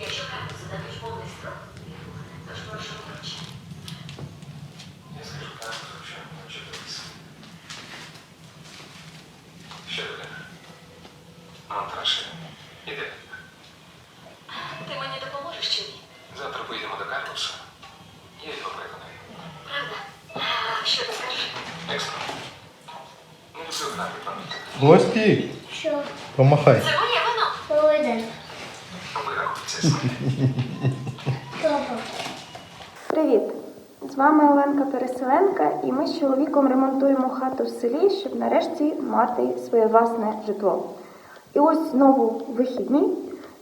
Якщо правильно задати повний строк, то ж прошу вибачення. Я скажу правду, що що дивись. Що таке? Монтаж. Іде. Ти мені допоможеш чи ні? Завтра поїдемо до Карлоса. Я його переконую. Правда? А що ти скажеш? Екстра. Не люблю грати пам'ятки. Гості, Що? Помахай. Це моє вино. Проведе. Добре. Привіт! З вами Оленка Переселенка, і ми з чоловіком ремонтуємо хату в селі, щоб нарешті мати своє власне житло. І ось знову вихідні,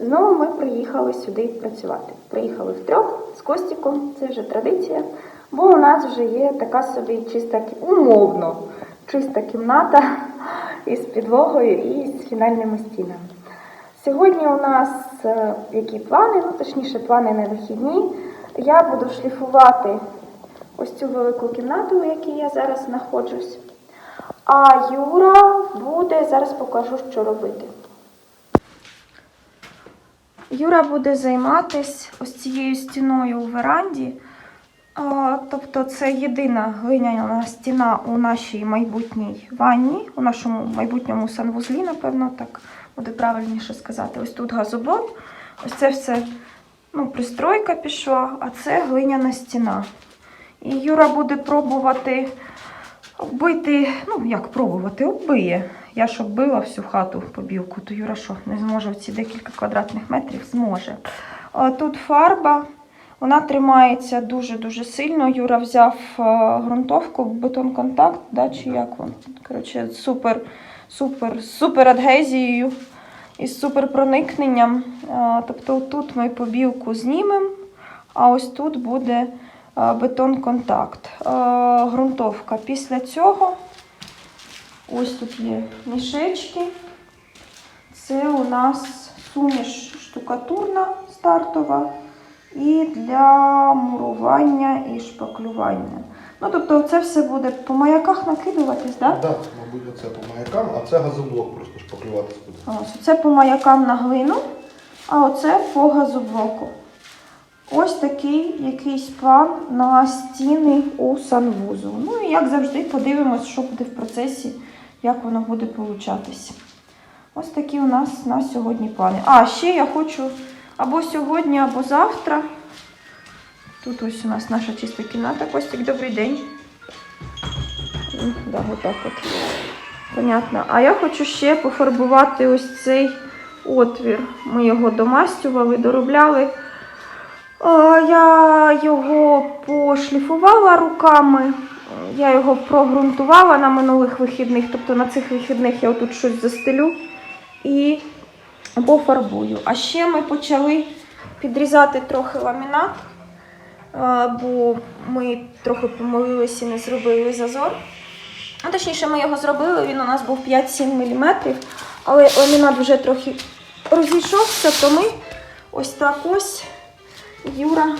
знову ми приїхали сюди працювати. Приїхали втрьох з Костіком, це вже традиція, бо у нас вже є така собі чиста умовно чиста кімната із підлогою і з фінальними стінами. Сьогодні у нас е, які плани, ну точніше, плани на вихідні. Я буду шліфувати ось цю велику кімнату, в якій я зараз знаходжусь. А Юра буде, зараз покажу, що робити. Юра буде займатися ось цією стіною у веранді. Тобто це єдина глиняна стіна у нашій майбутній ванні, у нашому майбутньому санвузлі, напевно, так буде правильніше сказати. Ось тут газоблок, ось це все ну, пристройка пішла, а це глиняна стіна. І Юра буде пробувати оббити, ну як пробувати, оббиє. Я ж оббила всю хату побілку, то Юра що, не зможе ці декілька квадратних метрів? Зможе. А Тут фарба, вона тримається дуже-дуже сильно. Юра взяв е, ґрунтовку, бетон контакт, да, чи як він? Коротше, супер, супер, супер адгезією із супер проникненням. Е, Тобто тут ми побілку знімемо, а ось тут буде е, бетон контакт. Е, Ґрунтовка. Після цього ось тут є мішечки. Це у нас суміш штукатурна стартова і для мурування і шпаклювання. Ну, тобто це все буде по маяках накидуватись, так? Так, мабуть, оце по маякам, а це газоблок просто шпаклюватися буде. Ось це по маякам на глину, а оце по газоблоку. Ось такий якийсь план на стіни у санвузу. Ну і як завжди, подивимось, що буде в процесі, як воно буде получатися. Ось такі у нас на сьогодні плани. А, ще я хочу або сьогодні, або завтра. Тут ось у нас наша чиста кімната. Костік, добрий день. Да, отак от. Понятно. А я хочу ще пофарбувати ось цей отвір. Ми його домастювали, доробляли. Я його пошліфувала руками. Я його прогрунтувала на минулих вихідних, тобто на цих вихідних я отут щось застелю і пофарбую. А ще ми почали підрізати трохи ламінат, бо ми трохи помилилися і не зробили зазор. Ну, точніше, ми його зробили, він у нас був 5-7 мм, але ламінат вже трохи розійшовся, то ми ось так ось Юра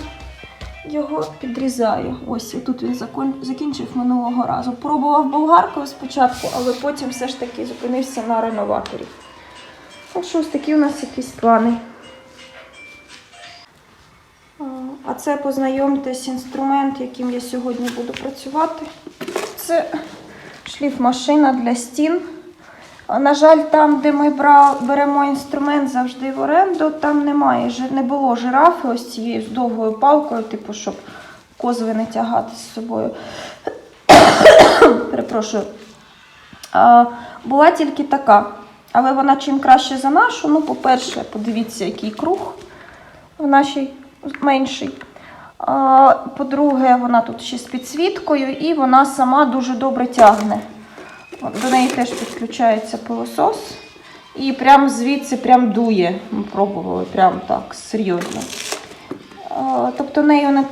його підрізає. Ось і тут він закінчив минулого разу. Пробував болгаркою спочатку, але потім все ж таки зупинився на реноваторі. Так що ось такі у нас якісь плани. А, це познайомтесь інструмент, яким я сьогодні буду працювати. Це шліфмашина для стін. На жаль, там, де ми беремо інструмент завжди в оренду, там немає, не було жирафи ось цією з довгою палкою, типу, щоб козви не тягати з собою. Перепрошую. Була тільки така. Але вона чим краще за нашу. Ну, по-перше, подивіться, який круг в нашій менший. По-друге, вона тут ще з підсвіткою і вона сама дуже добре тягне. До неї теж підключається пилосос. І прям звідси прям дує. Ми пробували прям так серйозно. Тобто нею не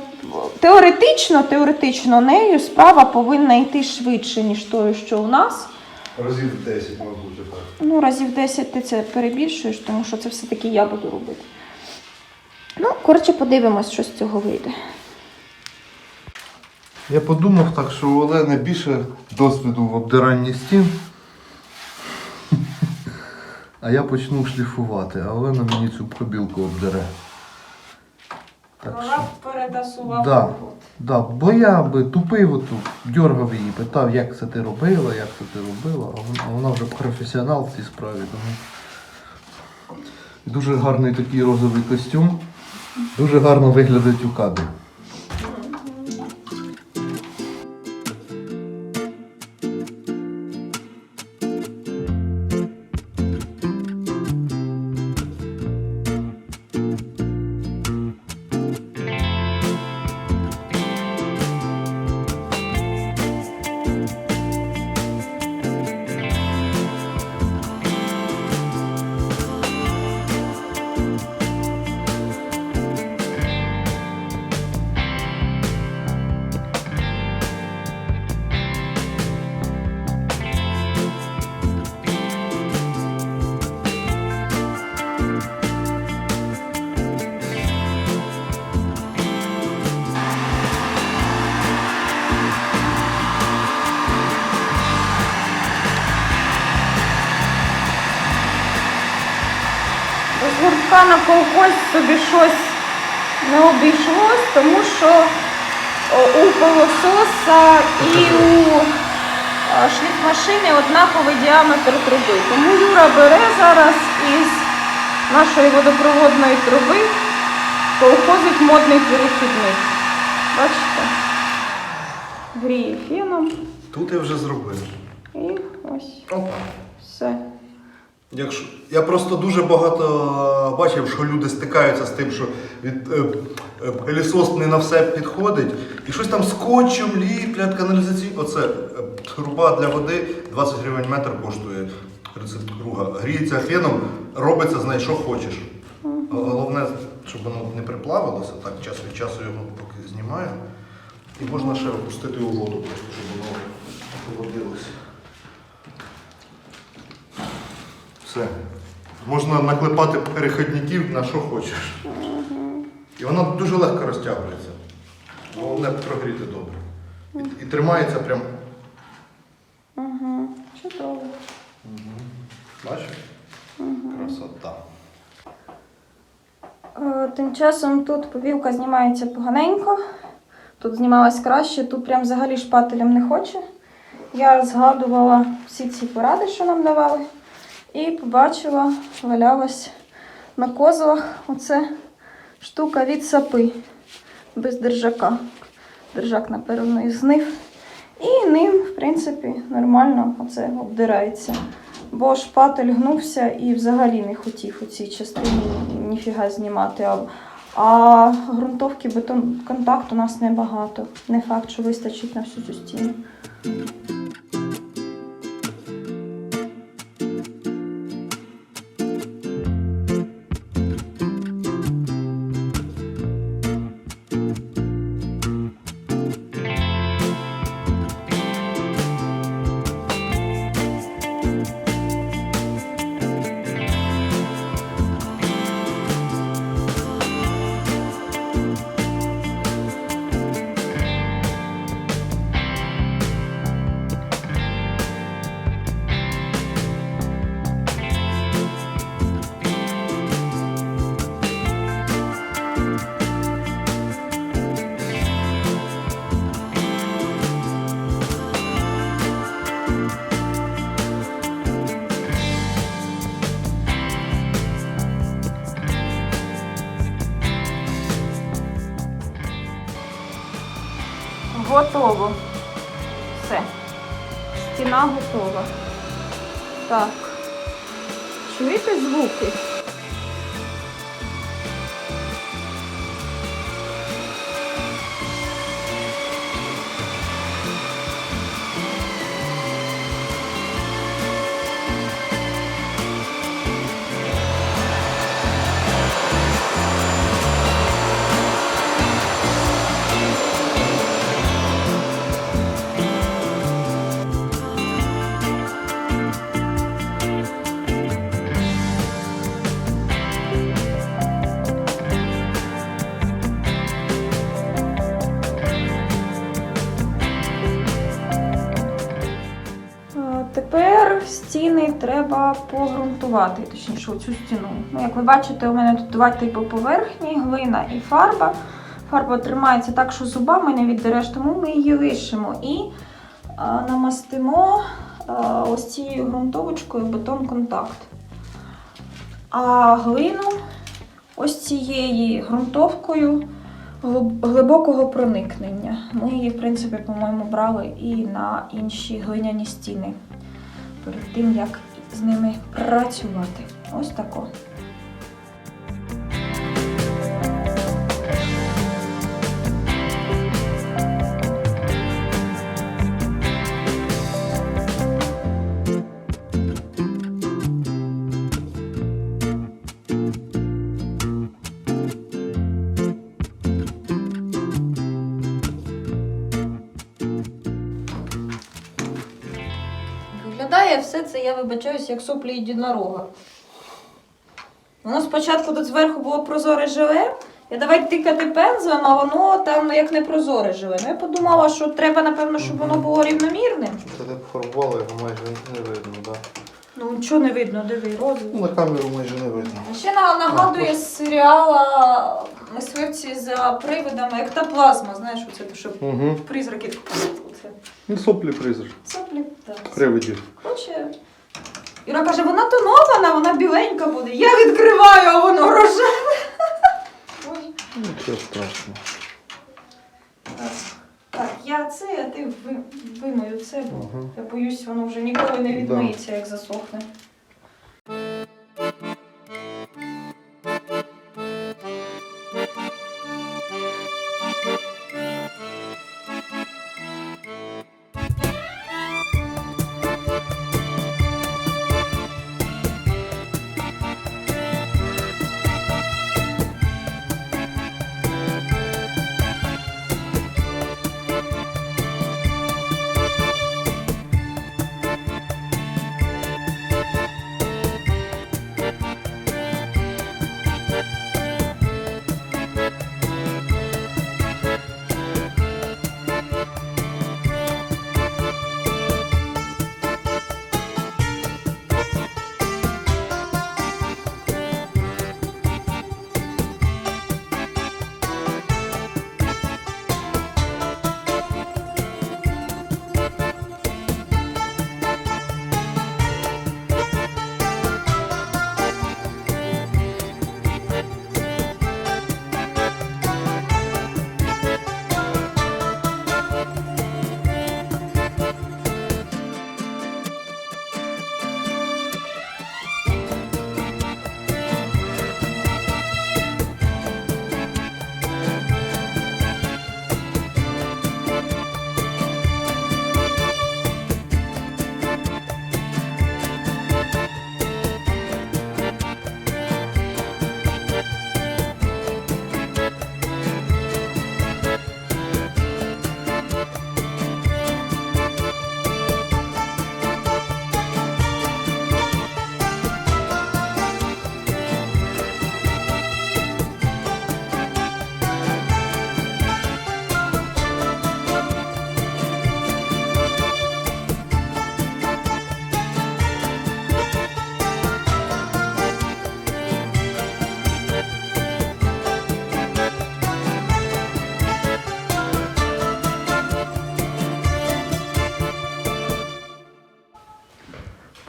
теоретично, теоретично нею справа повинна йти швидше, ніж тою, що у нас. Разів 10, мабуть, так. Ну, разів 10 ти це перебільшуєш, тому що це все-таки я буду робити. Ну, коротше, подивимось, що з цього вийде. Я подумав так, що у Олени більше досвіду в обдиранні стін. а я почну шліфувати, а Олена мені цю пробілку обдере. Так що. перетасувала Да. Да, бо я би тупив оту, дьоргав її, питав, як це ти робила, як це ти робила, а вона, а вона вже професіонал в цій справі. Тому... Дуже гарний такий розовий костюм. Дуже гарно виглядить у кадрі. Без на колхоз собі щось не обійшлось, тому що у пилососа і у шліфмашини однаковий діаметр труби. Тому Юра бере зараз із нашої водопроводної труби, колхозить модний перехідник. Бачите? Гріє феном Тут я вже зробив. і ось Опа. все. Якщо я просто дуже багато бачив, що люди стикаються з тим, що від е, е, пилісос не на все підходить, і щось там скотчем ліплять, каналізаційні. Оце е, труба для води 20 гривень метр коштує. 32. Гріється феном, робиться з що хочеш. Головне, щоб воно не приплавилося, так час від часу його поки знімаю. І можна ще опустити у воду, щоб воно поводилося. Все. Можна наклепати переходників на що хочеш. І воно дуже легко розтягується. Головне прогріти добре. І, і тримається прям. Угу. Чудово. Бачиш? Красота. Е, Тим часом тут повілка знімається поганенько. Тут знімалась краще, тут прям взагалі шпателем не хоче. Я згадувала всі ці поради, що нам давали, і побачила, валялась на козлах оце штука від сапи без держака. Держак, напевно, і знив. І ним, в принципі, нормально оце обдирається. Бо шпатель гнувся і взагалі не хотів у цій частині ніфіга знімати. А, а ґрунтовки бетон контакт у нас небагато. Не факт, що вистачить на всю цю стіну. Готово. Все. Стіна готова. Так. Чуєте звуки? Треба погрунтувати, точніше, оцю стіну. Ну, як ви бачите, у мене тут два типи поверхні, глина і фарба. Фарба тримається так, що зубами не віддереш, тому ми її лишимо. І а, намастимо а, ось цією ґрунтовочкою бетон контакт. А глину ось цією ґрунтовкою глибокого проникнення. Ми її, в принципі, по-моєму, брали і на інші глиняні стіни перед тим, як з ними працювати. Ось тако. Виглядає все це, я вибачаюсь, як соплі єдинорога. Воно спочатку тут зверху було прозоре желе. Я давай тикати пензлем, а воно там як не прозоре желе. Ну, я подумала, що треба, напевно, щоб воно було рівномірним. Це так фарбували, його майже не видно, так? Ну, нічого не видно, диви, розовий. Ну, на камеру майже не видно. Ще нагадує з серіала мисливці за привидами, як та плазма, знаєш, оце, що Угу. призраки. Оце. Ну, соплі призрак. Соплі. Так. Привидів. Хоче. Іра каже, вона тонована, вона біленька буде. Я відкриваю, а воно рожеве. Нічого страшного. Так. Так, я це, а ти ви, вимою це, бо Ага. я боюсь, воно вже ніколи не відмиється, як засохне.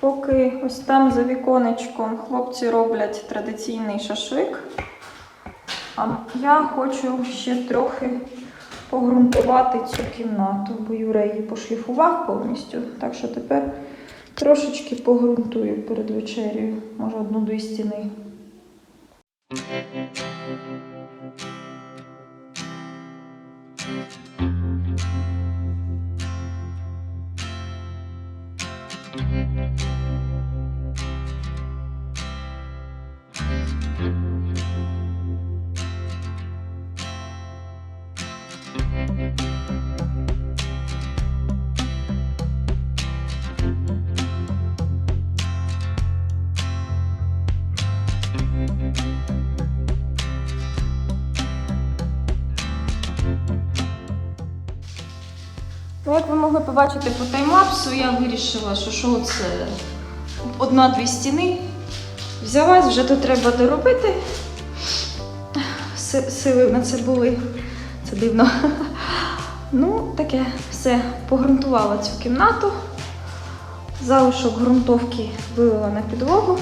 Поки ось там за віконечком хлопці роблять традиційний шашлик, а я хочу ще трохи погрунтувати цю кімнату, бо Юра її пошліфував повністю. Так що тепер трошечки погрунтую перед вечерею, може одну-дві стіни. Ну, як могли побачити по таймлапсу, я вирішила, що що це одна-дві стіни. Взялась, вже тут треба доробити. Сили на це були. Це дивно. Ну, таке все. Погрунтувала цю кімнату. Залишок ґрунтовки вилила на підлогу.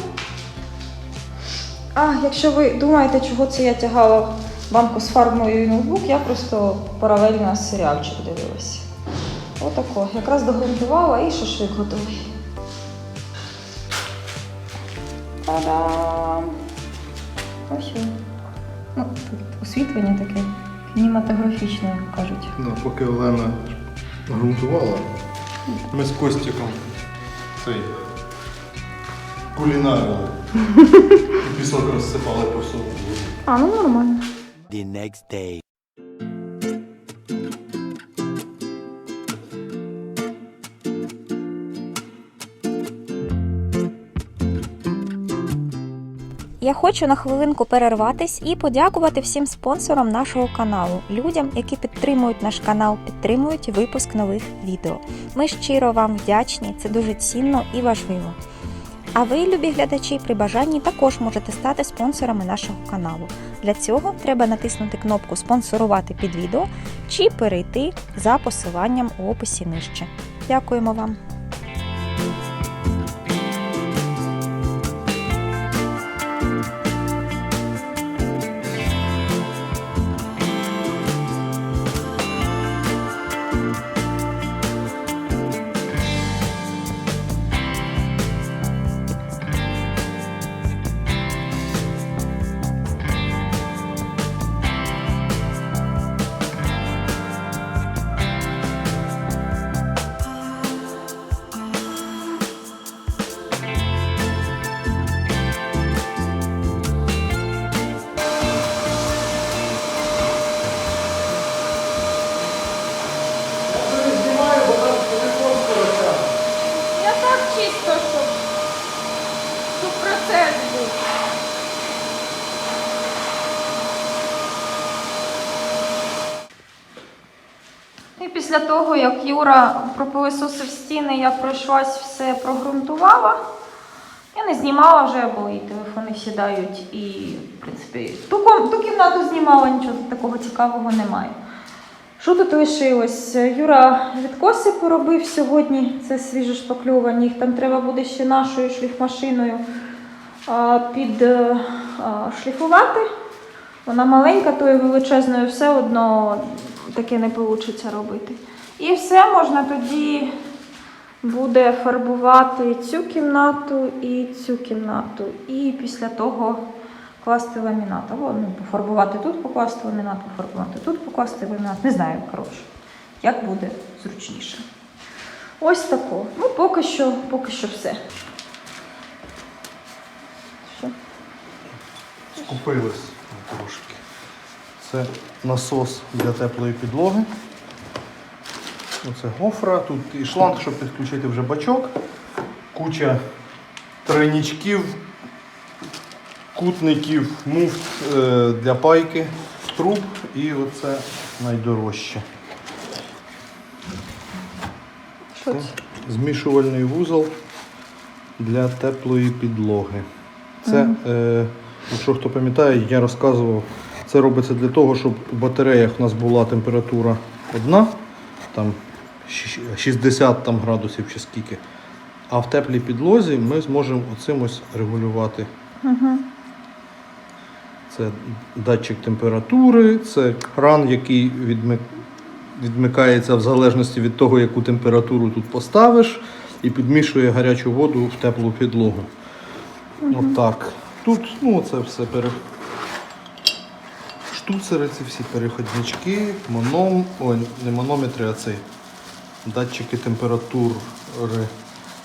А, якщо ви думаєте, чого це я тягала банку з фарбою і ноутбук, я просто паралельно серіальчик дивилася. Отако. Якраз догрунтувала і шашлик готовий. Та-дам! Ось він. Ну, тут освітлення таке кінематографічне, як кажуть. Ну, поки Олена грунтувала, ми з Костіком цей кулінарили. І Пісок розсипали по всьому. А, ну нормально. the next day. Я хочу на хвилинку перерватись і подякувати всім спонсорам нашого каналу, людям, які підтримують наш канал, підтримують випуск нових відео. Ми щиро вам вдячні, це дуже цінно і важливо. А ви, любі глядачі, при бажанні також можете стати спонсорами нашого каналу. Для цього треба натиснути кнопку Спонсорувати під відео чи перейти за посиланням у описі нижче. Дякуємо вам! Після того, як Юра пропилисосив стіни, я пройшлась все прогрунтувала. Я не знімала вже, бо і телефони сідають, і, в принципі, ту, ту кімнату знімала, нічого такого цікавого немає. Що тут лишилось? Юра відкоси поробив сьогодні, це свіжо шпакльовані. Їх там треба буде ще нашою шліфмашиною а, під е. Вона маленька, тою величезною все одно таке не вийде робити. І все можна тоді буде фарбувати цю кімнату і цю кімнату. І після того класти ламінат. Або ну, пофарбувати тут, покласти ламінат, пофарбувати тут, покласти ламінат. Не знаю, коротше, як буде зручніше. Ось тако. Ну, поки що, поки що все. Скупились трошки. Це насос для теплої підлоги. Оце гофра, тут і шланг, щоб підключити вже бачок. Куча тройнічків, кутників, муфт е, для пайки, труб і оце найдорожче. Що Це змішувальний вузол для теплої підлоги. Це, е, якщо хто пам'ятає, я розказував, це робиться для того, щоб у батареях у нас була температура одна, там 60 там, градусів чи скільки. А в теплій підлозі ми зможемо оцим ось регулювати. Угу. Це датчик температури, це кран, який відмик... відмикається в залежності від того, яку температуру тут поставиш, і підмішує гарячу воду в теплу підлогу. Отак. Тут ну, це все пере... штуцери, ці всі переходнички, маном... Ой, не манометри, а це датчики температури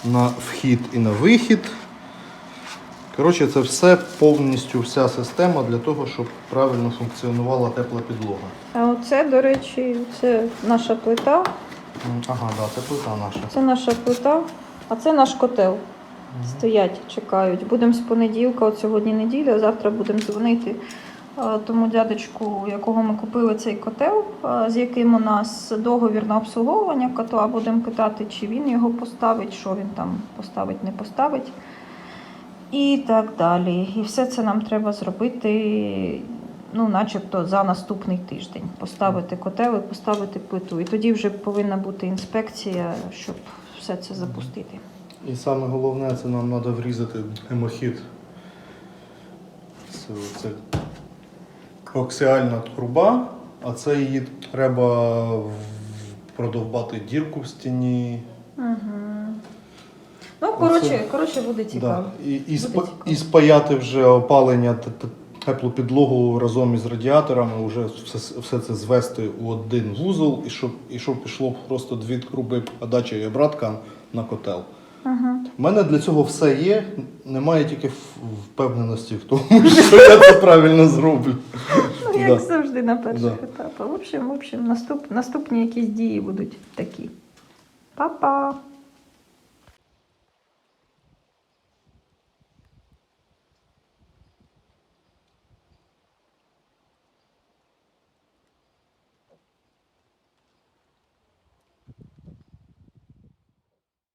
на вхід і на вихід. Коротше, це все повністю вся система для того, щоб правильно функціонувала тепла підлога. А оце, до речі, це наша плита. Ага, да, це плита наша. Це наша плита, а це наш котел. Стоять, чекають. Будемо з понеділка, от сьогодні неділя, завтра будемо дзвонити тому дядечку, якого ми купили цей котел, е, з яким у нас договір на обслуговування котла. Будемо питати, чи він його поставить, що він там поставить, не поставить. І так далі. І все це нам треба зробити, ну, начебто, за наступний тиждень. Поставити котел і поставити плиту. І тоді вже повинна бути інспекція, щоб все це запустити. І саме головне, це нам треба врізати гемохід. Це, це коаксіальна труба, а це її треба продовбати дірку в стіні. Угу. Ну, коротше, коротше, буде цікаво. Да. І, і, Буде цікаво. і спаяти вже опалення т- т- теплу підлогу разом із радіаторами, вже все, все це звести у один вузол, і щоб, і щоб пішло просто дві труби подача і обратка на котел. Угу. У мене для цього все є, немає тільки впевненості в тому, що я це правильно зроблю. Ну, як Да. завжди на перших Да. етапах. В общем, в общем наступ, наступні якісь дії будуть такі. Па-па!